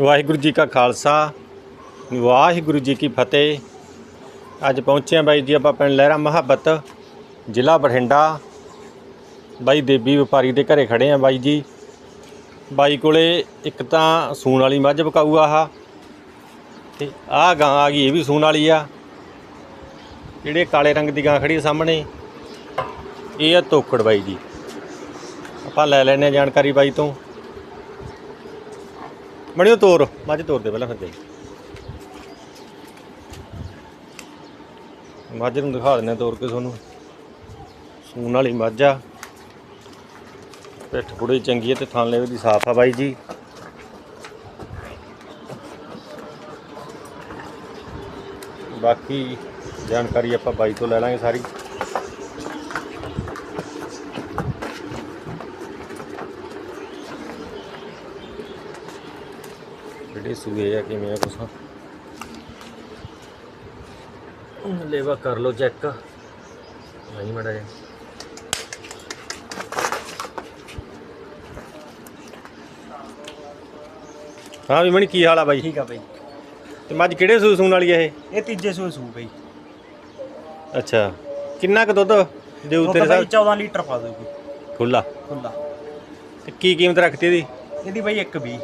ਵਾਹਿਗੁਰੂ ਜੀ ਕਾ ਖਾਲਸਾ, ਵਾਹਿਗੁਰੂ ਜੀ ਕੀ ਫਤਿਹ। ਅੱਜ ਪਹੁੰਚੇ ਹਾਂ ਬਾਈ ਜੀ ਆਪਾਂ ਪਿੰਡ ਲਹਿਰਾ ਮੁਹੱਬਤ, ਜ਼ਿਲ੍ਹਾ ਬਠਿੰਡਾ। ਬਾਈ ਦੇਬੀ ਵਪਾਰੀ ਦੇ ਘਰੇ ਖੜੇ ਹਾਂ ਬਾਈ ਜੀ। ਬਾਈ ਕੋਲੇ ਇੱਕ ਤਾਂ ਸੂਣ ਵਾਲੀ ਮੱਝ ਬਕਾਊ ਆਹ। ਤੇ ਆਹ ਗਾਂ ਆ ਗਈ, ਇਹ ਵੀ ਸੂਣ ਵਾਲੀ ਆ। ਜਿਹੜੇ ਕਾਲੇ ਰੰਗ ਦੀ ਗਾਂ ਖੜੀ ਆ ਸਾਹਮਣੇ, ਇਹ ਆ ਤੋਕੜ ਬਾਈ ਜੀ। ਆਪਾਂ ਲੈ ਲੈਣੇ ਆ ਜਾਣਕਾਰੀ ਬਾਈ ਤੋਂ। ਮਣਿਓ ਤੋਰ, ਮੱਝ ਤੋਰ ਦੇ ਪਹਿਲਾਂ ਫਿਰ ਜਾਈ ਮੱਝ ਨੂੰ ਦਿਖਾ ਦਿੰਦੇ ਆ ਤੋਰ ਕੇ ਤੁਹਾਨੂੰ। ਸੂਣ ਵਾਲੀ ਮੱਝ ਆ। ਪਿੱਠ ਬੁੜੀ ਚੰਗੀ ਹੈ ਤੇ ਥਣ ਦੀ ਸਾਫ਼ ਆ ਬਾਈ ਜੀ। ਬਾਕੀ ਜਾਣਕਾਰੀ ਆਪਾਂ ਬਾਈ ਤੋਂ ਲੈ ਲਾਂਗੇ ਸਾਰੀ। ਜਿਹੜੇ ਸੂਏ ਆ ਕਿਵੇਂ ਆ ਕੁਛ? ਲੇਵਾ ਕਰ ਲਓ ਚੈੱਕ ਨਹੀਂ ਮੜਾ ਜਾ ਹਾਂ ਵੀ ਮਣੀ ਕੀ ਹਾਲ ਆ ਬਾਈ? ਠੀਕ ਆ ਬਈ। ਤੇ ਮੱਝ ਕਿਹੜੇ ਸੂ ਸੂਣ ਵਾਲੀ ਆ ਇਹ? ਇਹ ਤੀਜੇ ਸੂਏ ਸੂ ਬਈ। ਅੱਛਾ। ਕਿੰਨਾ ਕੁ ਦੁੱਧ ਉਹ ਤੇਰੇ ਸਾਹਿਬ 14 ਲੀਟਰ ਪਾ ਦੋਗੀ ਖੁੱਲਾ ਖੁੱਲਾ ਤੇ ਕੀ ਕੀਮਤ ਰੱਖਤੀ ਇਹਦੀ? ਇਹਦੀ ਬਈ 1 20